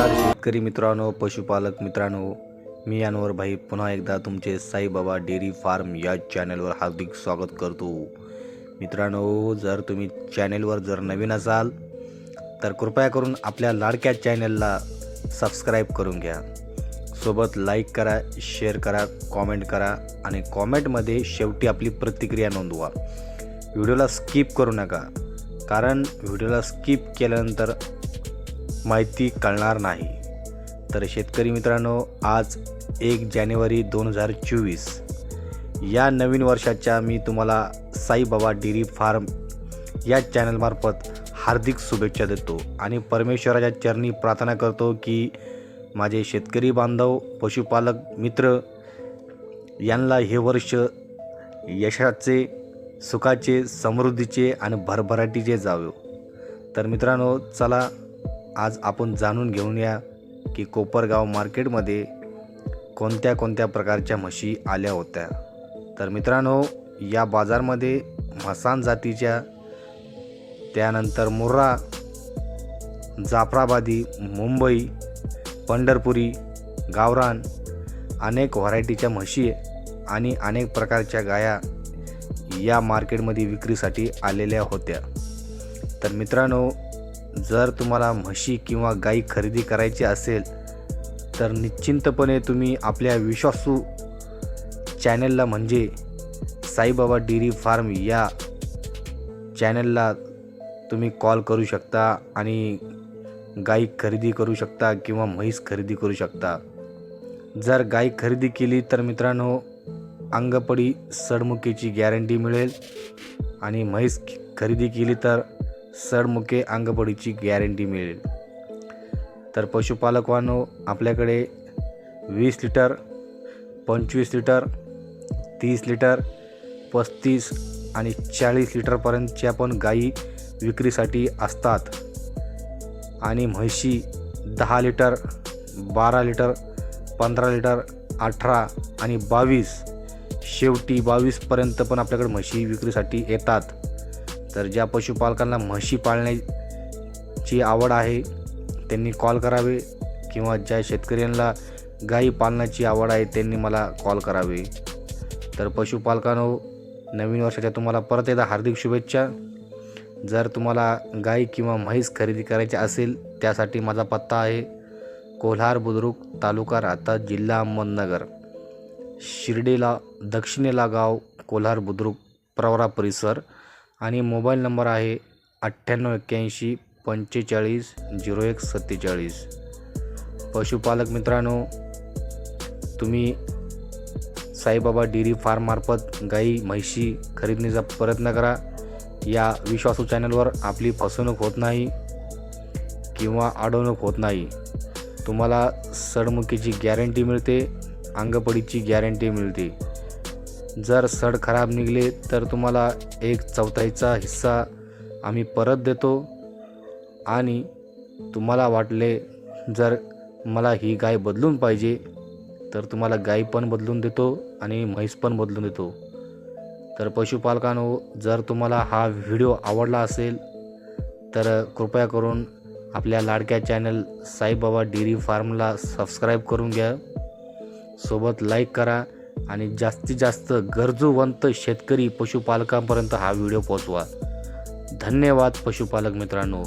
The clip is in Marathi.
शेतकरी मित्रांनो पशुपालक मित्रांनो मी अनवर भाई पुन्हा एकदा तुमचे साईबाबा डेअरी फार्म या चॅनलवर हार्दिक स्वागत करतो. मित्रांनो जर तुम्ही चॅनेलवर जर नवीन असाल तर कृपया करून आपल्या लाडक्या चॅनलला सबस्क्राईब करून घ्या. सोबत लाईक करा शेअर करा कॉमेंट करा आणि कॉमेंटमध्ये शेवटी आपली प्रतिक्रिया नोंदवा. व्हिडिओला स्किप करू नका. कारण व्हिडिओला स्किप केल्यानंतर माहिती कळणार नाही. तर शेतकरी मित्रांनो आज एक जानेवारी दोन हजार चोवीस. या नवीन वर्षाच्या मी तुम्हाला साईबाबा डेअरी फार्म या चॅनलमार्फत हार्दिक शुभेच्छा देतो आणि परमेश्वराच्या चरणी प्रार्थना करतो की माझे शेतकरी बांधव पशुपालक मित्र यांना हे वर्ष यशाचे सुखाचे समृद्धीचे आणि भरभराटीचे जावे. तर मित्रांनो चला आज आपण जाणून घेऊन या की कोपरगाव मार्केटमध्ये कोणत्या कोणत्या प्रकारच्या म्हशी आल्या होत्या. तर मित्रांनो या बाजारमध्ये म्हसान जातीच्या त्यानंतर मुर्रा जाफराबादी मुंबई पंढरपुरी गावरान अनेक व्हरायटीच्या म्हशी आणि अनेक प्रकारच्या गाया या मार्केटमध्ये विक्रीसाठी आलेल्या होत्या. तर मित्रांनो जर तुम्हाला म्हशी किंवा गाई खरेदी करायची असेल तर निश्चिंतपणे तुम्ही आपल्या विश्वासू चॅनलला म्हणजे साईबाबा डेअरी फार्म या चॅनलला तुम्ही कॉल करू शकता आणि गाई खरेदी करू शकता किंवा म्हैस खरेदी करू शकता. जर गाई खरेदी केली तर मित्रांनो अंगपडी सडमुकीची गॅरंटी मिळेल आणि म्हैस खरेदी केली तर सडमुके अंगपडीची गॅरंटी मिळेल. तर पशुपालकवानो आपल्याकडे वीस लिटर पंचवीस लिटर तीस लिटर पस्तीस आणि चाळीस लिटरपर्यंतच्या पण गायी विक्रीसाठी असतात. आणि म्हशी दहा लिटर बारा लिटर पंधरा लिटर अठरा आणि बावीस शेवटी बावीसपर्यंत पण आपल्याकडे म्हशी विक्रीसाठी येतात. तर ज्या पशुपालकांना म्हशी पाळण्याची आवड आहे त्यांनी कॉल करावे किंवा ज्या शेतकऱ्यांना गाई पालनाची आवड आहे त्यांनी मला कॉल करावे. तर पशुपालकांनो नवीन वर्षाच्या तुम्हाला परत एकदा हार्दिक शुभेच्छा. जर तुम्हाला गाई किंवा म्हैस खरेदी करायची असेल त्यासाठी माझा पत्ता आहे कोल्हार बुद्रुक तालुका राहता जिल्हा अहमदनगर. शिर्डीला दक्षिणेला गाव कोल्हार बुद्रुक प्रवरा परिसर. आणि मोबाईल नंबर आहे अठ्ठ्याण्णव एक्क्याऐंशी पंचेचाळीस झिरो एक सत्तेचाळीस. पशुपालक मित्रांनो तुम्ही साईबाबा डेअरी फार्ममार्फत गाई म्हैशी खरेदीचा प्रयत्न करा. या विश्वासू चॅनलवर आपली फसवणूक होत नाही किंवा अडवणूक होत नाही. तुम्हाला सडमुकीची गॅरंटी मिळते अंगपडीची गॅरंटी मिळते. जर सड खराब निघले तर तुम्हाला एक चौथाईचा हिस्सा आम्ही परत देतो. आणि तुम्हाला वाटले जर मला ही गाय बदलून पाहिजे तर तुम्हाला गाय पण बदलून देतो आणि म्हैस पण बदलून देतो. तर पशुपालकांनो जर तुम्हाला हा व्हिडिओ आवडला असेल तर कृपया करून आपल्या लाडक्या चॅनल साईबाबा डेअरी फार्मला सबस्क्राईब करून घ्या. सोबत लाईक करा. आणि जास्तीत जास्त गरजूवंत शेतकरी पशुपालकांपर्यंत हा व्हिडिओ पोचवा धन्यवाद पशुपालक मित्रांनो.